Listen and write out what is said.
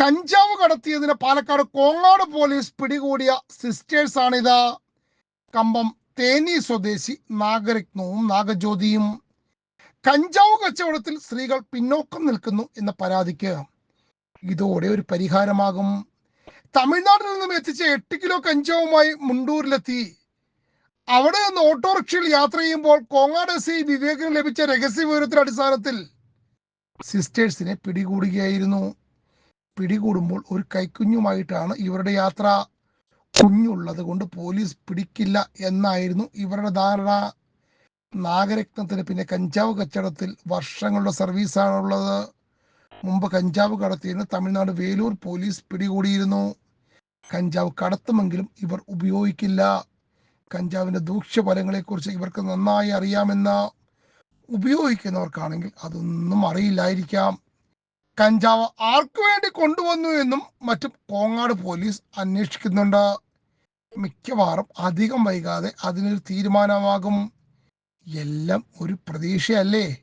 കഞ്ചാവ് കടത്തിയതിന് പാലക്കാട് കോങ്ങാട് പോലീസ് പിടികൂടിയ സിസ്റ്റേഴ്സ് ആണിത്. കമ്പം തേനി സ്വദേശി നാഗരത്നവും നാഗജ്യോതിയും. കഞ്ചാവ് കച്ചവടത്തിൽ സ്ത്രീകൾ പിന്നോക്കം നിൽക്കുന്നു എന്ന പരാതിക്ക് ഇതോടെ ഒരു പരിഹാരമാകും. തമിഴ്നാട്ടിൽ നിന്നും എത്തിച്ച എട്ട് കിലോ കഞ്ചാവുമായി മുണ്ടൂരിലെത്തി. അവിടെ നിന്ന് ഓട്ടോറിക്ഷയിൽ യാത്ര ചെയ്യുമ്പോൾ കോങ്ങാട് എസ് ഐ വിവേകിന് ലഭിച്ച രഹസ്യ വിവരത്തിന്റെ അടിസ്ഥാനത്തിൽ സിസ്റ്റേഴ്സിനെ പിടികൂടുകയായിരുന്നു. പിടികൂടുമ്പോൾ ഒരു കൈക്കുഞ്ഞുമായിട്ടാണ് ഇവരുടെ യാത്ര കുഞ്ഞുള്ളത് കൊണ്ട് പോലീസ് പിടിക്കില്ല എന്നായിരുന്നു ഇവരുടെ ധാരണ. നാഗരത്നത്തിന് പിന്നെ കഞ്ചാവ് കച്ചവടത്തിൽ വർഷങ്ങളുടെ സർവീസാണുള്ളത് മുമ്പ് കഞ്ചാവ് കടത്തിയിരുന്നു തമിഴ്നാട് വേലൂർ പോലീസ് പിടികൂടിയിരുന്നു. കഞ്ചാവ് കടത്തുമെങ്കിലും ഇവർ ഉപയോഗിക്കില്ല. കഞ്ചാവിന്റെ ദൂഷ്യഫലങ്ങളെക്കുറിച്ച് ഇവർക്ക് നന്നായി അറിയാമെന്ന. ഉപയോഗിക്കുന്നവർക്കാണെങ്കിൽ അതൊന്നും അറിയില്ലായിരിക്കാം. കഞ്ചാവ് ആർക്കു വേണ്ടി കൊണ്ടുവന്നു എന്നും മറ്റും കോങ്ങാട് പോലീസ് അന്വേഷിക്കുന്നുണ്ട്. മിക്കവാറും അധികം വൈകാതെ അതിനൊരു തീരുമാനമാകും. എല്ലാം ഒരു പ്രതീക്ഷയല്ലേ?